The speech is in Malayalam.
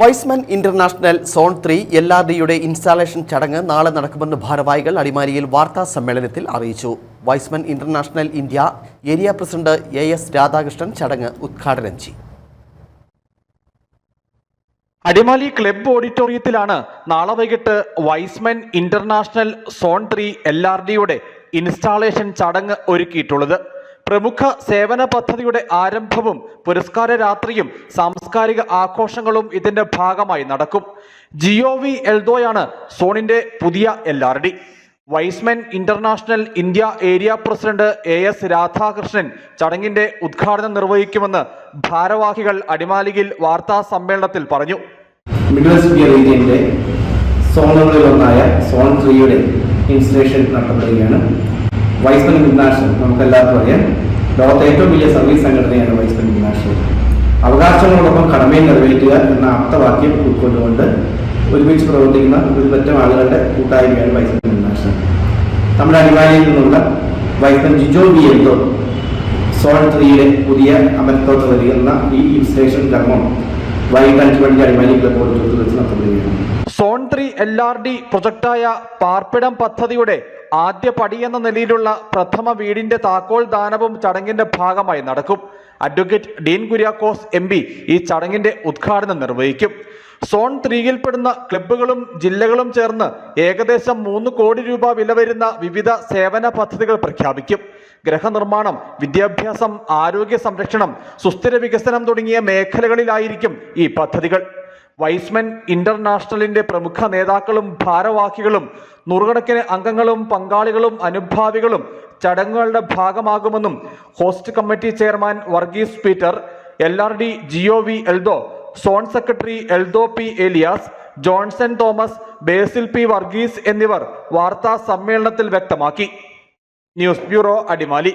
Y's Men international zone three L R ഡിയുടെ ഇൻസ്റ്റാളേഷൻ ചടങ്ങ് നാളെ നടക്കുമെന്ന് ഭാരവാഹികൾ അടിമാലിയിൽ വാർത്താ സമ്മേളനത്തിൽ അറിയിച്ചു. Y's Men international India area president A S Radhakrishnan ചടങ്ങ് ഉദ്ഘാടനം ചെയ്യും. അടിമാലി ക്ലബ് ഓഡിറ്റോറിയത്തിലാണ് നാളെ വൈകിട്ട് Y's Men international zone three L R ഡിയുടെ ഇൻസ്റ്റാളേഷൻ ചടങ്ങ് ഒരുക്കിയിട്ടുള്ളത്. പ്രമുഖ സേവന പദ്ധതിയുടെ ആരംഭവും പുരസ്കാര രാത്രിയും സാംസ്കാരിക ആഘോഷങ്ങളും ഇതിന്റെ ഭാഗമായി നടക്കും. ജിയോ വി എൽദോയാണ് സോണിന്റെ പുതിയ L R D. Y's Men international India area president A S Radhakrishnan ചടങ്ങിന്റെ ഉദ്ഘാടനം നിർവഹിക്കുമെന്ന് ഭാരവാഹികൾ അടിമാലിയിൽ വാർത്താ സമ്മേളനത്തിൽ പറഞ്ഞു. റീജിയന്റെ സോണുകളിൽ ഒന്നായ സോൺ ത്രീയുടെ ഇൻസ്റ്റലേഷൻ നടത്തപ്പെടുകയാണ് വൈസ്മൻ ഇന്റർനാഷണൽ നമുക്ക് എല്ലാവർക്കും അറിയാം. ലോകത്തെ ഏറ്റവും വലിയ സർവീസ് സംഘടനയാണ് വൈസ്മൻ ഇന്റർനാഷണൽ അവകാശങ്ങളോടൊപ്പം കടമയും നിറവേറ്റുക എന്ന അർത്ഥവാക്യം ഉൾക്കൊണ്ടുകൊണ്ട് ഒരുമിച്ച് പ്രവർത്തിക്കുന്ന ഒരു പറ്റം ആളുകളുടെ കൂട്ടായ്മയാണ് വൈസ്മൻ ഇന്റർനാഷണൽ നമ്മുടെ അനിവാര്യയിൽ നിന്നുള്ള വൈസ്മൻ ജിജോ ബി എന്തോ സോൺ ത്രീയുടെ പുതിയ അമരത്തോട്ട് വരികുന്ന ഈ ഇൻസ്റ്റലേഷൻ കർമ്മം zone three L R D പ്രൊജക്ടായ പാർപ്പിടം പദ്ധതിയുടെ ആദ്യ പടിയെന്ന നിലയിലുള്ള പ്രഥമ വീടിന്റെ താക്കോൽ ദാനവും ചടങ്ങിന്റെ ഭാഗമായി നടക്കും. അഡ്വക്കേറ്റ് ഡീൻ കുര്യാക്കോസ് എം ഈ ചടങ്ങിന്റെ ഉദ്ഘാടനം നിർവഹിക്കും. സോൺ ത്രീയിൽപ്പെടുന്ന ക്ലബ്ബുകളും ജില്ലകളും ചേർന്ന് ഏകദേശം മൂന്ന് കോടി രൂപ വില വരുന്ന വിവിധ സേവന പദ്ധതികൾ പ്രഖ്യാപിക്കും. ഗ്രഹനിർമ്മാണം വിദ്യാഭ്യാസം ആരോഗ്യ സംരക്ഷണം സുസ്ഥിര വികസനം തുടങ്ങിയ മേഖലകളിലായിരിക്കും ഈ പദ്ധതികൾ. വൈസ്മെൻ ഇന്റർനാഷണലിന്റെ പ്രമുഖ നേതാക്കളും ഭാരവാഹികളും നൂറുകണക്കിന് അംഗങ്ങളും പങ്കാളികളും അനുഭാവികളും ചടങ്ങുകളുടെ ഭാഗമാകുമെന്നും host committee chairman Varghese Peter L R D ജിഒ V Eldho zone secretary Eldho P Elias Johnson Thomas Basil P Varghese എന്നിവർ വാർത്താ സമ്മേളനത്തിൽ വ്യക്തമാക്കി. News bureau Adimali.